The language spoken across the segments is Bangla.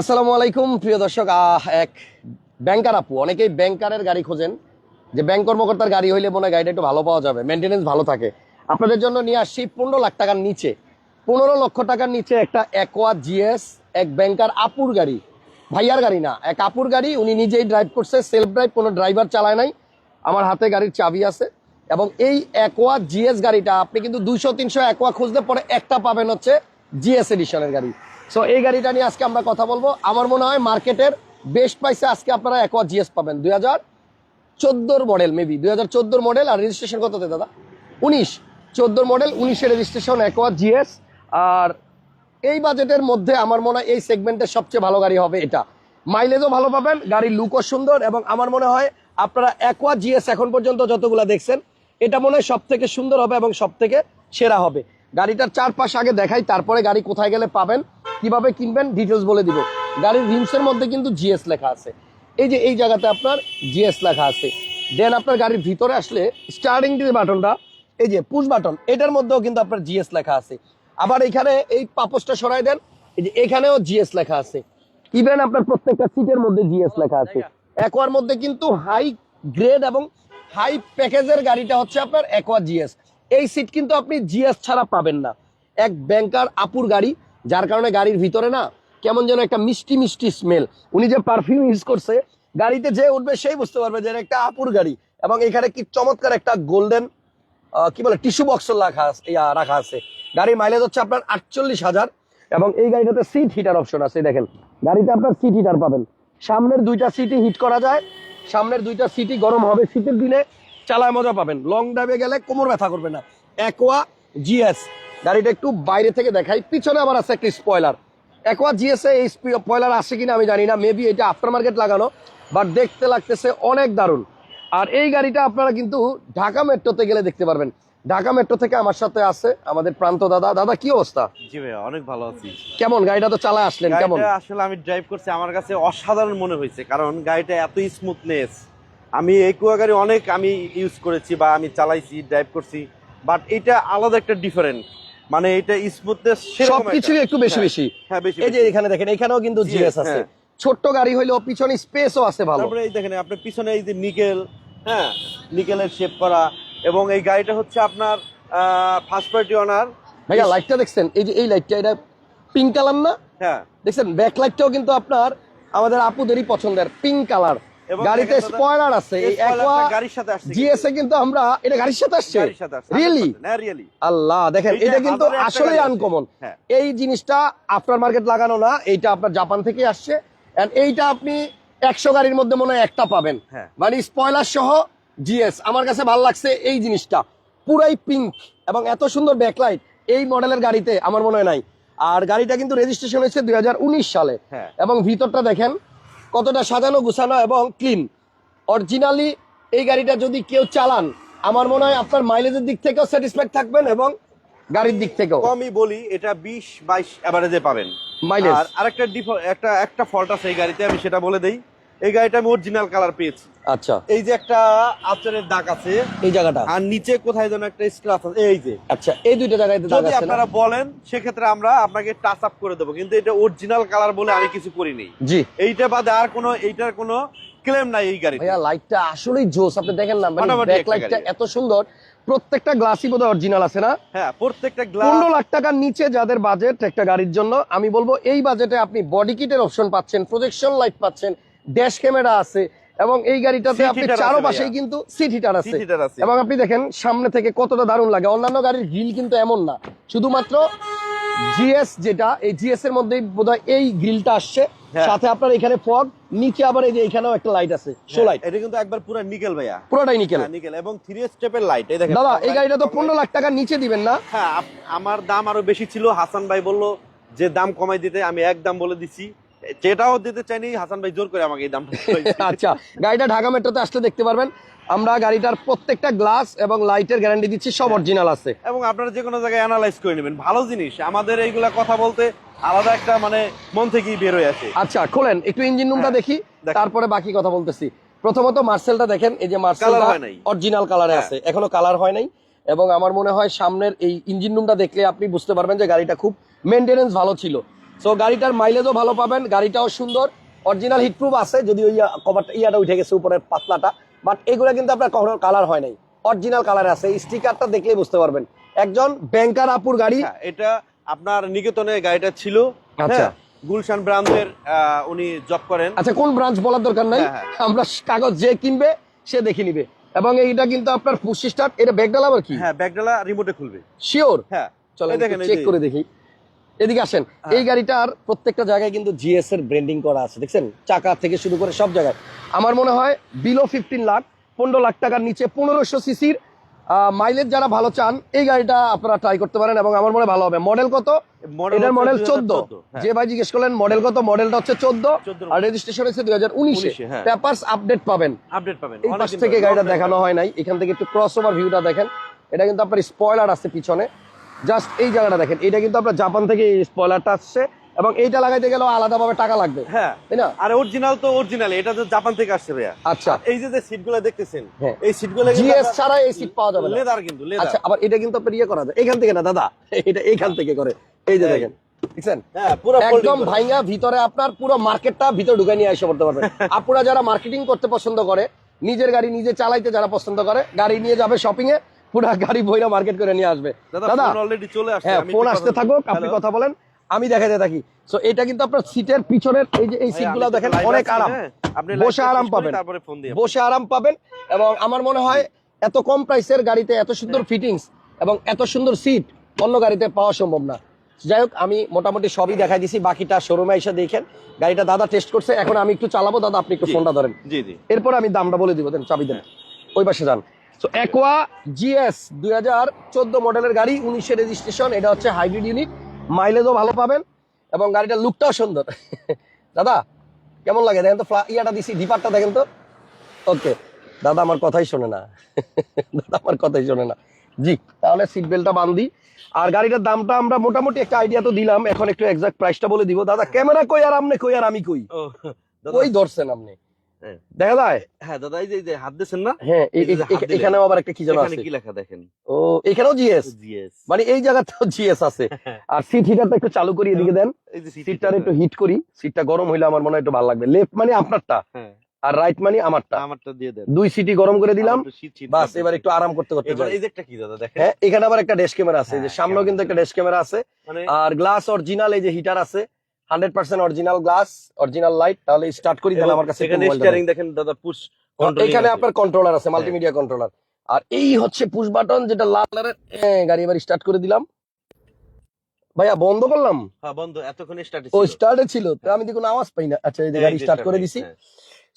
আসসালামু আলাইকুম, প্রিয় দর্শক। এক ব্যাংকার আপু, অনেকেই ব্যাংকারের গাড়ি খোঁজেন। যে ব্যাংক কর্মকর্তার গাড়ি হইলে মনে গাড়িটা একটু ভালো পাওয়া যাবে মেনটেনেন্স ভালো থাকে। আপনাদের জন্য নিয়ে আসছি পনেরো লাখ টাকার নিচে। পনেরো লক্ষ টাকার নিচে একটা অ্যাকোয়া জিএস এক ব্যাংকার আপুর গাড়ি। ভাইয়ার গাড়ি না, এক আপুর গাড়ি, উনি নিজেই ড্রাইভ করছে সেলফ ড্রাইভ কোনো ড্রাইভার চালায় নাই। আমার হাতে গাড়ির চাবি আছে। এবং এই অ্যাকোয়া জিএস গাড়িটা, আপনি কিন্তু দুইশো, তিনশো অ্যাকোয়া খুঁজলে পরে একটা পাবেন হচ্ছে জিএস এডিশনের গাড়ি। সো এই গাড়িটা নিয়ে আজকে আমরা কথা বলব। আমার মনে হয় মার্কেটের বেস্ট প্রাইসে আজকে আপনারা অ্যাকোয়া জিএস পাবেন। দুই হাজার চোদ্দোর মডেল মেবি দুই হাজার চোদ্দোর মডেল আর রেজিস্ট্রেশন কততে, দাদা? উনিশ। চোদ্দোর মডেল উনিশের রেজিস্ট্রেশন অ্যাকোয়া জিএস আর এই বাজেটের মধ্যে আমার মনে হয় এই সেগমেন্টের সবচেয়ে ভালো গাড়ি হবে এটা। মাইলেজও ভালো পাবেন, গাড়ির লুকও সুন্দর এবং আমার মনে হয় আপনারা অ্যাকোয়া জিএস এখন পর্যন্ত যতগুলা দেখছেন, এটা মনে হয় সব থেকে সুন্দর হবে এবং সব থেকে সেরা হবে। গাড়িটার চারপাশ আগে দেখাই, তারপরে গাড়ি কোথায় গেলে পাবেন। কীভাবে কিনবেন ডিটেলস বলে দিব। গাড়ির রিমসের মধ্যে কিন্তু জিএস লেখা আছে। এই যে এই জায়গাতে আপনার জিএস লেখা আছে। দেন আপনার গাড়ির ভিতরে আসলে স্টার্টিং যে বাটনটা, এই যে পুশ বাটন এটার মধ্যেও কিন্তু আপনার জিএস লেখা আছে। আবার এখানে এই পাপোসটা সরাই দেন, এই যে এখানেও জিএস লেখা আছে। ইভেন আপনার প্রত্যেকটা সিটের মধ্যে জিএস লেখা আছে। একোয়ার মধ্যে কিন্তু হাই গ্রেড এবং হাই প্যাকেজের গাড়িটা হচ্ছে আপনার একোয়া জিএস এই সিট কিন্তু আপনি জিএস ছাড়া পাবেন না। এক ব্যাংকার আপুর গাড়ি যার কারণে গাড়ির ভিতরে না কেমন যেন একটা মিষ্টি মিষ্টি স্মেল উনি যে পারফিউম ইউজ করছে, গাড়িতে যে উঠবে সেই বুঝতে পারবে যে একটা আপুর গাড়ি। এবং এখানে কি চমৎকার একটা গোল্ডেন কি বলে টিস্যু বক্স রাখা রাখা আছে। গাড়ির মাইলেজ হচ্ছে আপনার আটচল্লিশ হাজার। এবং এই গাড়িটাতে সিট হিটার অপশন আছে, দেখেন। গাড়িতে আপনার সিট হিটার পাবেন। সামনের দুইটা সিটই হিট করা যায়। সামনের দুইটা সিটই গরম হবে। শীতের দিনে চালায় মজা পাবেন। লং ড্রাইভে গেলে কোমর ব্যথা করবে না। অ্যাকোয়া জিএস গাড়িটা একটু বাইরে থেকে দেখাই। পিছনে আবার আছে একটা স্পয়লার অ্যাকোয়া জিএস এ এই স্পয়লার আসে কিনা আমি জানি না। মেবি এটা আফটার মার্কেট লাগানো বাট দেখতে লাগতেছে অনেক দারুণ। আর এই গাড়িটা আপনারা কিন্তু ঢাকা মেট্রোতে গেলে দেখতে পারবেন। ঢাকা মেট্রো থেকে আমার সাথে আছে আমাদের প্রান্ত দাদা। দাদা কি অবস্থা? জি ভাইয়া অনেক ভালো আছি। কেমন? গাড়িটা তো চালা আসলেন কেমন? আসলে আমি ড্রাইভ করছি আমার কাছে অসাধারণ মনে হয়েছে কারণ গাড়িটা এত স্মুথনেস আমি এই কুয়া গাড়ি অনেক আমি ইউজ করেছি বা আমি চালাইছি ড্রাইভ করছি বাট এটা আলাদা একটা ডিফারেন্ট মানে এটা স্মুথনেস সবকিছুই একটু বেশি বেশি। হ্যাঁ বেশি এই যে এখানে দেখেন এখানেও কিন্তু জিএস আছে। হ্যাঁ। ছোট্ট গাড়ি হইলেও পিছনে স্পেসও আছে ভালো। তারপরে এই দেখেন আপনার পিছনে এই যে নিকেল হ্যাঁ নিকেলের শেপ করা এবং এই গাড়িটা হচ্ছে আপনার ফার্স্ট পার্টি অনার ভাইয়া লাইটটা দেখছেন? এই যে এই লাইটটা এটা পিঙ্ক কালার না? হ্যাঁ। দেখছেন? ব্যাক লাইটটাও কিন্তু আপনার আমাদের আপুদেরই পছন্দের পিঙ্ক কালার গাড়িতে স্পয়লার আছে এই এই spoiler টা একোয়া গাড়ির সাথে আসছে জিএস কিন্তু আমরা এটা গাড়ির সাথে আসছে? গাড়ির সাথে আসছে রিয়েলি হ্যাঁ রিয়েলি আল্লাহ দেখেন এটা কিন্তু আনকমন হ্যাঁ। এই জিনিসটা আফটার মার্কেট লাগানো না এইটা আপনার জাপান থেকে আসছে। এন্ড এইটা আপনি একশো গাড়ির মধ্যে মনে হয় একটা পাবেন। হ্যাঁ। মানে স্পয়লার সহ জিএস আমার কাছে ভালো লাগছে এই জিনিসটা। পুরাই পিঙ্ক এবং এত সুন্দর ব্যাকলাইট এই মডেলের গাড়িতে আমার মনে হয় নাই। আর গাড়িটা কিন্তু রেজিস্ট্রেশন হয়েছে দুই হাজার উনিশ সালে। এবং ভিতরটা দেখেন কতটা সাজানো গুছানো এবং ক্লিন অরিজিনালি এই গাড়িটা যদি কেউ চালান আমার মনে হয় আপনার মাইলেজের দিক থেকেও স্যাটিসফাইড থাকবেন এবং গাড়ির দিক থেকেও। কমই বলি এটা বিশ বাইশ এভারেজে পাবেন। মাইলেজ আর আরেকটা ডিফল্ট একটা একটা ফল্ট আছে এই গাড়িতে আমি সেটা বলে দেই। এই গাড়িটা আমি অরিজিনাল কালার পেয়েছি। আচ্ছা। এই যে একটা আচরের দাগ আছে। এই জায়গাটা? আর নিচে কোথায় যেন একটা স্ক্র্যাচ আছে এই যে। আচ্ছা এই দুইটা জায়গায় দাগ আছে? আপনারা বলেন সেক্ষেত্রে আমরা আপনাকে টাচ আপ করে দেবো। কিন্তু এটা অরিজিনাল কালার বলে আমি কিছু করিনি। জি। এইটা বাদে আর কোনো এইটার কোনো ক্লেম নাই এই গাড়িতে। ভাইয়া লাইটটা আসলেই জোস। আপনি দেখেন না মানে ব্যাক লাইটটা এত সুন্দর। প্রত্যেকটা গ্লাসই বোধহয় অরিজিনাল আছে না? হ্যাঁ প্রত্যেকটা গ্লাস পনেরো লাখ টাকার নিচে যাদের বাজেট একটা গাড়ির জন্য আমি বলব এই বাজেটে আপনি বডি কিটের অপশন পাচ্ছেন প্রজেকশন লাইট পাচ্ছেন ড্যাশ ক্যামেরা আছে এবং এই গাড়িটাতে আপনি heater আছে কিন্তু সিট হিটার আছে। এবং আপনি দেখেন সামনে থেকে কতটা দারুণ লাগে। অন্যান্য গাড়ির গ্রিল কিন্তু এমন না। শুধুমাত্র জিএস যেটা এই জিএস এর মধ্যেই বোধহয় এই গ্রিলটা আসছে। হ্যাঁ। সাথে আপনার এখানে ফগ নিচে আবার এই যে এখানেও একটা লাইট আছে শো লাইট এটা কিন্তু একবার পুরো নিকেল ভাইয়া। পুরোটাই নিকেল হ্যাঁ, নিকেল এবং থ্রি স্টেপের লাইট এই দেখেন দাদা এই গাড়িটা তো পনেরো লাখ টাকার নিচে দিবেন না? হ্যাঁ আমার দাম আরও বেশি ছিল। হাসান ভাই বলল যে দাম কমাই দিতে। আমি এক দাম বলে দিছি। যেটাও দিতে চাইনি হাসান ভাই জোর করে আমাকে এই দামটা আচ্ছা গাড়িটা ঢাকা মেট্রোতে আসলে দেখতে পারবেন। আমরা গাড়িটার প্রত্যেকটা গ্লাস এবং লাইটের গ্যারান্টি দিচ্ছি সব অরিজিনাল আছে। এবং আপনারা যে কোনো জায়গায় অ্যানালাইজ করে নেবেন। ভালো জিনিস আমাদের এইগুলা কথা বলতে আলাদা একটা মানে মন থেকেই বের হয়ে আছে আচ্ছা খোলেন একটু ইঞ্জিন রুমটা হ্যাঁ, দেখি তারপরে বাকি কথা বলতেছি। প্রথমত মার্সেলটা দেখেন এই যে মার্সেল হয়। অরিজিনাল কালারে। আছে এখনও কালার হয় নাই। এবং আমার মনে হয় সামনের এই ইঞ্জিন রুমটা দেখলে আপনি বুঝতে পারবেন যে গাড়িটা খুব মেনটেনেন্স ভালো ছিল। সো গাড়িটার মাইলেজও ভালো পাবেন গাড়িটাও সুন্দর। অরিজিনাল হিটপ্রুফ আছে যদি ওই কভারটা ইয়াটা উঠে গেছে উপরের পাতলাটা। বাট এগুলো কিন্তু আপনার কখনো কালার হয় নাই। অরিজিনাল কালার আছে স্টিকারটা দেখলেই বুঝতে পারবেন। একজন ব্যাংকার আপুর গাড়ি। হ্যাঁ, এটা আপনার নিকেতনে গাড়িটা ছিল। আচ্ছা। হ্যাঁ, গুলশান ব্রাঞ্চের উনি জব করেন। আচ্ছা কোন ব্রাঞ্চ বলার দরকার নাই? হ্যাঁ। আমরা কাগজ যে কিনবে সে দেখে নিবে। এবং এইটা কিন্তু আপনার পুশি স্টার্ট এটা ব্যাগডাল আবার কি? হ্যাঁ ব্যাগডালা রিমোটে খুলবে। শিওর হ্যাঁ। চলো দেখেন, চেক করে দেখি। এদিকে আসেন হ্যাঁ। এই গাড়িটার প্রত্যেকটা জায়গায় কিন্তু জিএস এর ব্র্যান্ডিং করা আছে দেখছেন? চাকা থেকে শুরু করে সব জায়গায়। আমার মনে হয় বিলো ফিফটিন লাখ পনেরো লাখ টাকার নিচে পনেরোশো সিসির মাইলেজ যারা ভালো চান এই গাড়িটা আপনারা ট্রাই করতে পারেন এবং আমার মনে হয় ভালো হবে। মডেল কত? এটার মডেল চোদ্দ। হ্যাঁ। যে ভাই জিজ্ঞেস করলেন মডেল কত? মডেলটা হচ্ছে চোদ্দ। আর রেজিস্ট্রেশন হচ্ছে দুই হাজার উনিশে। 19 হ্যাঁ। পেপার্স আপডেট পাবেন। আপডেট পাবেন। এই পাশ থেকে গাড়িটা দেখানো হয় নাই। এখান থেকে একটু ক্রস ওভার ভিউটা দেখেন। এটা কিন্তু আপনার স্পয়লার আছে পিছনে। জাস্ট এই জায়গাটা দেখেন এটা কিন্তু আপনার জাপান থেকে এই স্পয়লারটা আসছে এবং এইটা লাগাইতে গেলেও আলাদাভাবে টাকা লাগবে হ্যাঁ। তাই না? আর অরিজিনাল তো অরিজিনাল এটা তো জাপান থেকে আসছে ভাইয়া। আচ্ছা। এই যে যে সিটগুলো দেখতেছেন হ্যাঁ। এই সিটগুলো জিএস ছাড়া এই সিট পাওয়া যাবে লেদার কিন্তু লেদার। আচ্ছা আবার এটা কিন্তু আপনার ইয়ে করা যায়। এখান থেকে না দাদা? এটা এইখান থেকে করে। এই যে দেখেন হ্যাঁ একদম ভিতরে আপনার পুরো মার্কেটটা ভিতরে ঢুকে নিয়ে এসে পড়তে পারবেন। আপুরা যারা মার্কেটিং করতে পছন্দ করে নিজের গাড়ি নিজে চালাইতে যারা পছন্দ করে গাড়ি নিয়ে যাবে শপিং এ পুরো গাড়ি বইরা মার্কেট করে নিয়ে আসবে। দাদা অলরেডি চলে আসছে হ্যাঁ আমি ফোন আসতে থাকুক আপনি কথা বলেন আমি দেখাতে থাকি। সো এটা কিন্তু আপনার সিটের পিছনের এই যে এই ভাই, সিটগুলো দেখেন অনেক আরাম। হ্যাঁ। আপনি বসে আরাম পাবেন। তারপরে ফোন দিয়ে বসে আরাম পাবেন এবং আমার মনে হয় এত কম প্রাইসের গাড়িতে এত সুন্দর ফিটিংস এবং এত সুন্দর সিট অন্য গাড়িতে পাওয়া সম্ভব না। যাই হোক আমি মোটামুটি সবই দেখাই দিছি বাকিটা শোরুমে এসে দেখেন। গাড়িটা দাদা টেস্ট করছে এখন আমি একটু চালাবো দাদা আপনি একটু ফোনটা ধরেন। জি জি। এরপর আমি দামটা বলে দিব দেন চাবি দেন। ওই পাশে যান। তো একোয়া জিএস দুই হাজার চোদ্দ মডেলের গাড়ি উনিশের রেজিস্ট্রেশন এটা হচ্ছে হাইব্রিড ইউনিট মাইলেজও ভালো পাবেন এবং গাড়িটার লুকটাও সুন্দর। দাদা কেমন লাগে? দেখেন তো ইয়াটা দিছি ডিপারটা দেখেন তো। ওকে দাদা আমার কথাই শোনে না। দাদা আমার কথাই শোনে না। জি তাহলে সিট বেল্টটা বান্ধি আর গাড়িটার দামটা আমরা মোটামুটি একটা আইডিয়া তো দিলাম এখন একটু এক্সাক্ট প্রাইসটা বলে দিব। দাদা ক্যামেরা কই আর আপনি কই আর আমি কই? ও দাদা। কই ধরছেন আপনি। দেখা যায়। হ্যাঁ দাদা এই যে- হাত দিয়েছেন না? হ্যাঁ। এখানেও আবার একটা কি আছে? কি লেখা দেখেন? ও এখানেও জিএস জিএস মানে এই জায়গাতেও জিএস আছে। আর সিট হিটারটা একটু চালু করি এদিকে দেন। seat একটু হিট করি। সিটটা গরম হইলে আমার মনে হয় একটু ভালো লাগবে। লেফট মানে আপনারটা হ্যাঁ। আর রাইট মানে আমারটা। আমারটা দিয়ে দেন। দুই সিটি গরম করে দিলাম। বাস এবার একটু আরাম করতে করতে এবার এই যে একটা কি দাদা দেখেন? হ্যাঁ এখানে আবার একটা ডেস্ক ক্যামেরা আছে। যে হ্যাঁ, সামনেও কিন্তু একটা ডেস্ক ক্যামেরা আছে। মানে আর গ্লাস অরিজিনাল এই যে হিটার আছে। Hundred percent original glass original light তাহলে স্টার্ট করি তাহলে আমার কাছে স্টিয়ারিং দেখেন দাদা পুশ এখানে আপনার কন্ট্রোলার আছে মাল্টিমিডিয়া কন্ট্রোলার আর এই হচ্ছে পুশ বাটন যেটা লাল কালারের হ্যাঁ, গাড়ি এবার স্টার্ট করে দিলাম। ভাইয়া বন্ধ করলাম? হ্যাঁ বন্ধ এতক্ষণ স্টার্ট ও স্টার্টে ছিল। তো আমি দেখুন কোনো আওয়াজ পাই না। আচ্ছা এই যে গাড়ি স্টার্ট করে দিছি।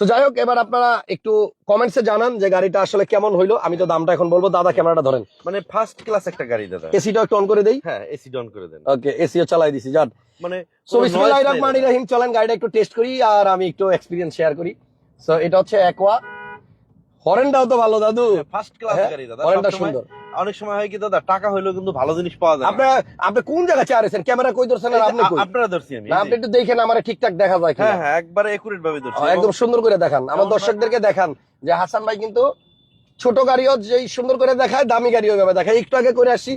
তো যাই হোক এবার আপনারা একটু কমেন্টসে জানান যে গাড়িটা আসলে কেমন হইল। আমি তো দামটা এখন বলব। দাদা ক্যামেরাটা ধরেন। মানে ফার্স্ট ক্লাস একটা গাড়ি দাদা। এসিটা একটু অন করে দেই। হ্যাঁ এসি অন করে দেন। ওকে এসিও চালাই দিছি যান। মানে সো বিসমিল্লাহির রহমানির রহিম চলেন গাড়িটা একটু টেস্ট করি আর আমি একটু এক্সপেরিয়েন্স শেয়ার করি। সো এটা হচ্ছে একোয়া তো ভালো দাদু। ফার্স্ট ক্লাস হ্যাঁ, গাড়ি দাদা। সুন্দর। অনেক সময় হয় কি দাদা টাকা হইলেও কিন্তু ভালো জিনিস পাওয়া যায় আপনি আপনি কোন চারেছেন ক্যামেরা কই ধরছেন আর আপনি কই? আপনারা ধরছি আমি না আপনি একটু দেখেন আমার ঠিকঠাক দেখা যায় হ্যাঁ হ্যাঁ একবারে একুরেট ভাবে ধরছি। একদম সুন্দর করে দেখান। আমার দর্শকদেরকে দেখান যে হাসান ভাই কিন্তু ছোট গাড়িও যেই সুন্দর করে দেখায় দামি গাড়িও ভাবে দেখায়। একটু আগে করে আসি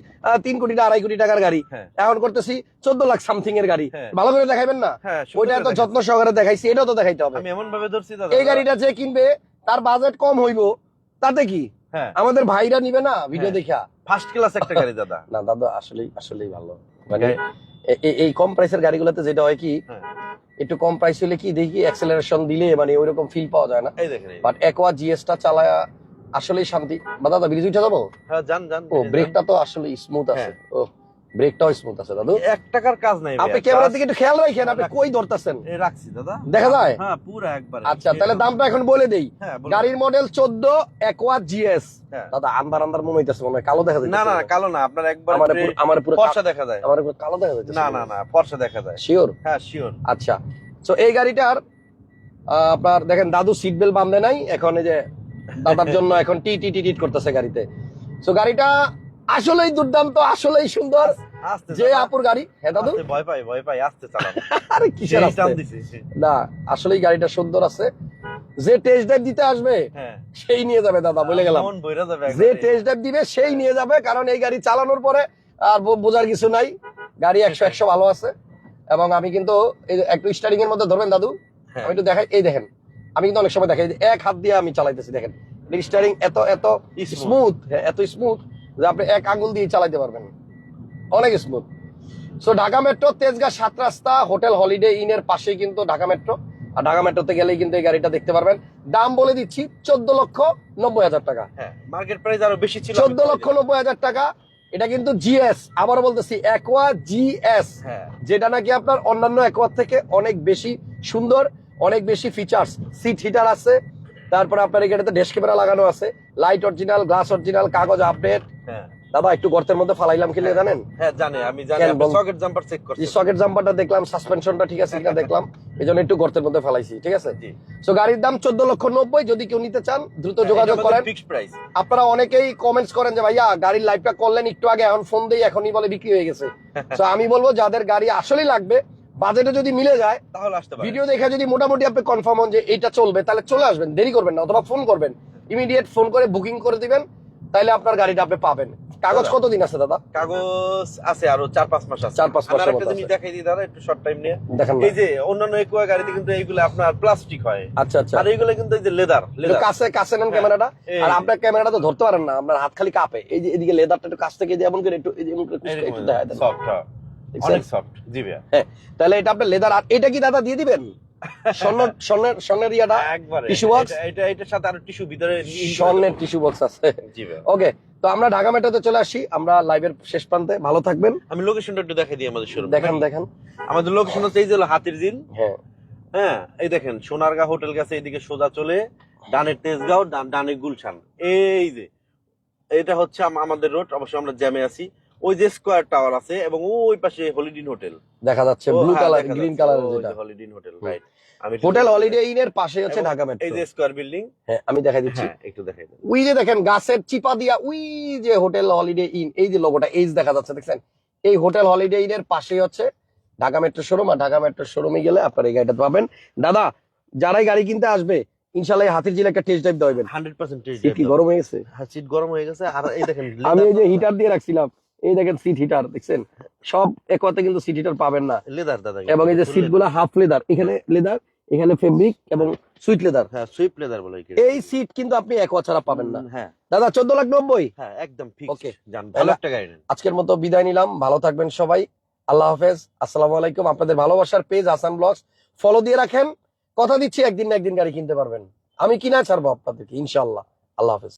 তিন কোটি না আড়াই কোটি টাকার গাড়ি। হ্যাঁ। এখন করতেছি চোদ্দ লাখ সামথিং এর গাড়ি। হ্যাঁ। ভালো করে দেখাবেন না? হ্যাঁ ওইটা দেখাচ্ছি। যত্ন সহকারে দেখাইছি এটাও তো দেখাইতে হবে। আমি এমন ভাবে ধরছি এই গাড়িটা যে কিনবে তার বাজেট কম হইব তাতে কি? হ্যাঁ। আমাদের ভাইরা নিবে না ভিডিও হ্যাঁ। দেখা ফার্স্ট ক্লাস একটা গাড়ি দাদা। না দাদা আসলেই আসলেই ভালো। মানে এই কম প্রাইসের গাড়িগুলোতে যেটা হয় কি হ্যাঁ। একটু কম প্রাইস হলে কি দেখি অ্যাক্সেলারেশন দিলে মানে ওইরকম ফিল পাওয়া যায় না। বাট একোয়া জিএসটা চালায়া আসলেই শান্তি। বা দাদা ব্রিজ উঠে যাব? হ্যাঁ জান জান ও ব্রেকটা তো আসলে স্মুথ আছে। ও ব্রেকটাও স্মুথ আছে দাদু। এক টাকার কাজ নাই আপনি ক্যামেরার দিকে একটু খেয়াল রাখেন আপনি কই ধরতেছেন? রাখছি দাদা। দেখা যায়? হ্যাঁ পুরো একবার। আচ্ছা তাহলে দামটা এখন বলে দেই। হ্যাঁ গাড়ির মডেল চোদ্দ একোয়া জিএস হ্যাঁ। দাদা আন্দার আন্দার মনে হইতেছে মনে কালো দেখা যাচ্ছে না না কালো না আপনার একবার আমার পুরো আমার পুরো ফর্সা দেখা যায়। আমার পুরো কালো দেখা যাচ্ছে না না না ফর্সা দেখা যায়। শিওর হ্যাঁ শিওর আচ্ছা তো এই গাড়িটার আপনার দেখেন দাদু সিট বেল্ট বাঁধে নাই এখন এই যে দাদার জন্য এখন টি টি টি টিট করতেছে গাড়িতে। তো গাড়িটা আসলেই দুর্দান্ত আসলেই সুন্দর। যে আপুর গাড়ি হ্যাঁ দাদু? আস্তে, ভয় পাই ভয় পাই আস্তে আরে কিসের আসতে? না আসলেই গাড়িটা সুন্দর আছে। যে টেস্ট ড্রাইভ দিতে আসবে হ্যাঁ। সেই নিয়ে যাবে দাদা বলে গেলাম। যে টেস্ট ড্রাইভ দিবে সেই নিয়ে যাবে কারণ এই গাড়ি চালানোর পরে আর বোঝার কিছু নাই। গাড়ি একশো একশো ভালো আছে। এবং আমি কিন্তু একটু স্টারিং এর মধ্যে ধরবেন দাদু? হ্যাঁ। আমি একটু দেখাই এই দেখেন। আমি কিন্তু অনেক সময় দেখাই এক হাত দিয়ে আমি চালাইতেছি দেখেন। স্টারিং এত এত স্মুথ এত স্মুথ যে আপনি এক আঙুল দিয়ে চালাইতে পারবেন। অনেক smooth so Dhaka metro Tejgaon Satrasta hotel holiday ইনের পাশেই কিন্তু ঢাকা মেট্রো আর ঢাকা মেট্রোতে গেলেই কিন্তু এই গাড়িটা দেখতে পারবেন। দাম বলে দিচ্ছি চোদ্দ লক্ষ নব্বই হাজার টাকা। হ্যাঁ মার্কেট প্রাইস আরও বেশি ছিল। চোদ্দ লক্ষ নব্বই হাজার টাকা। এটা কিন্তু জিএস আবার বলতেছি একোয়া জিএস হ্যাঁ। যেটা নাকি আপনার অন্যান্য একোয়ার থেকে অনেক বেশি সুন্দর অনেক বেশি ফিচার্স সিট হিটার আছে তারপরে আপনার এই গাড়িতে ডেস্ক ক্যামেরা লাগানো আছে। লাইট অরিজিনাল গ্লাস অরিজিনাল কাগজ আপডেট হ্যাঁ দাদা একটু গর্তের মধ্যে ফালাইলাম কি জানেন? হ্যাঁ জানে আমি জানি। সকেট জাম্পার চেক করছি সকেট জাম্পারটা দেখলাম সাসপেনশনটা ঠিক আছে কিনা দেখলাম একটু গর্তের মধ্যে ফালাইছি ঠিক আছে? জি। সো গাড়ির দাম চোদ্দ লক্ষ নব্বই যদি কেউ নিতে চান দ্রুত যোগাযোগ করেন। ফিক্সড প্রাইস আপনারা অনেকেই কমেন্টস করেন যে ভাইয়া গাড়ির লাইভটা করলেন একটু আগে এখন ফোন দিয়ে এখনই বলে বিক্রি হয়ে গেছে। তো আমি বলব যাদের গাড়ি আসলেই লাগবে বাজেটে যদি মিলে যায় তাহলে আসতে ভিডিও দেখে যদি মোটামুটি আপনি কনফার্ম হন যে এটা চলবে তাহলে চলে আসবেন দেরি করবেন না অথবা ফোন করবেন। ইমিডিয়েট ফোন করে বুকিং করে দিবেন। তাহলে আপনার গাড়িটা আপনি পাবেন। কাগজ কতদিন আছে দাদা? কাগজ আছে আরও চার পাঁচ মাস আছে। চার পাঁচ মাসের একটা জিনিস দেখাই দিই দাদা একটু শর্ট টাইম নিয়ে। দেখেন এই যে অন্যান্য একুয়া গাড়িতে কিন্তু এইগুলো আপনার প্লাস্টিক হয়। আচ্ছা আচ্ছা। আর এইগুলো কিন্তু এই যে লেদার লেদার কাছে কাছে নেন হ্যাঁ, ক্যামেরাটা। আর। আপনার ক্যামেরাটা তো ধরতে পারেন না আপনার হাত খালি কাঁপে। এই যে এদিকে লেদারটা একটু কাছ থেকে দিয়ে এমন করে একটু এই যে এমন করে একটু দেখায় দেন। সফট অনেক সফট জি ভাইয়া। হ্যাঁ তাহলে এটা আপনার লেদার আর এটা কি দাদা দিয়ে দিবেন? স্বর্ণ স্বর্ণের স্বর্ণের ইয়াটা? একবারে। Tissue box? এটা- এটা এটার সাথে আরও টিস্যু ভিতরে স্বর্ণের টিস্যু বক্স আছে। জি ওকে তো আমরা ঢাকা মেট্রোতে চলে আসি। আমরা লাইভের শেষ প্রান্তে। ভালো থাকবেন। আমি লোকেশনটা একটু দেখাই দিই আমাদের শোরুম দেখেন দেখেন। আমাদের লোকেশন হচ্ছে এই যে হলো হাতির হ্যাঁ। হ্যাঁ এই দেখেন সোনারগাঁ হোটেল গেছে এইদিকে সোজা চলে ডানের তেজগাঁও ডান- ডানে গুলশান। এই যে এটা হচ্ছে আমাদের রোড অবশ্যই আমরা জ্যামে আছি। ওই যে স্কোয়ার টাওয়ার আছে এবং ওই পাশে হলিডিন হোটেল। দেখা যাচ্ছে ব্লু কালার গ্রিন কালারের যেটা। হলিডিন হোটেল রাইট আমি হোটেল হলিডে ইন এর পাশে হচ্ছে ঢাকা এই যে স্কোয়ার বিল্ডিং। হ্যাঁ আমি দেখাই দিচ্ছি। হ্যাঁ একটু দেখাই দেন। উই যে দেখেন গাছের চিপা দিয়া উই যে হোটেল হলিডে ইন এই যে লোগোটা এইজ দেখা যাচ্ছে দেখছেন? এই হোটেল হলিডে ইন এর পাশেই হচ্ছে ঢাকা মেট্রো শোরুম আর ঢাকা মেট্রো শোরুমে গেলে আপনার এই গাড়িটা পাবেন। দাদা যারাই গাড়ি কিনতে আসবে ইনশাল্লাহ এই হাতির জিলে একটা টেস্ট ড্রাইভ দেবেন হান্ড্রেড পার্সেন্ট সিট কি গরম হয়ে গেছে? সিট গরম হয়ে গেছে। আর এই দেখেন আমি এই যে হিটার দিয়ে রাখছিলাম। এই দেখেন সিট হিটার দেখছেন? সব একতে কিন্তু সিট হিটার পাবেন না। লেদার দাদা এবং এই যে সিটগুলো হাফ লেদার এখানে লেদার এখানে ফেব্রিক এবং সুইট লেদার হ্যাঁ সুইপ লেদার বলে কি এই সিট কিন্তু আপনি একোয়া ছাড়া পাবেন না। হ্যাঁ। দাদা চোদ্দ লাখ নব্বই? হ্যাঁ একদম Okay. জান ভালো একটা নেন। আজকের মতো বিদায় নিলাম। ভালো থাকবেন সবাই। আল্লাহ হাফেজ। আসসালামু আলাইকুম। আপনাদের ভালোবাসার পেজ আসান ব্লগস ফলো দিয়ে রাখেন। কথা দিচ্ছি একদিন না একদিন গাড়ি কিনতে পারবেন। আমি কিনা ছাড়বো আপনাদেরকে ইনশাল্লাহ আল্লাহ হাফেজ।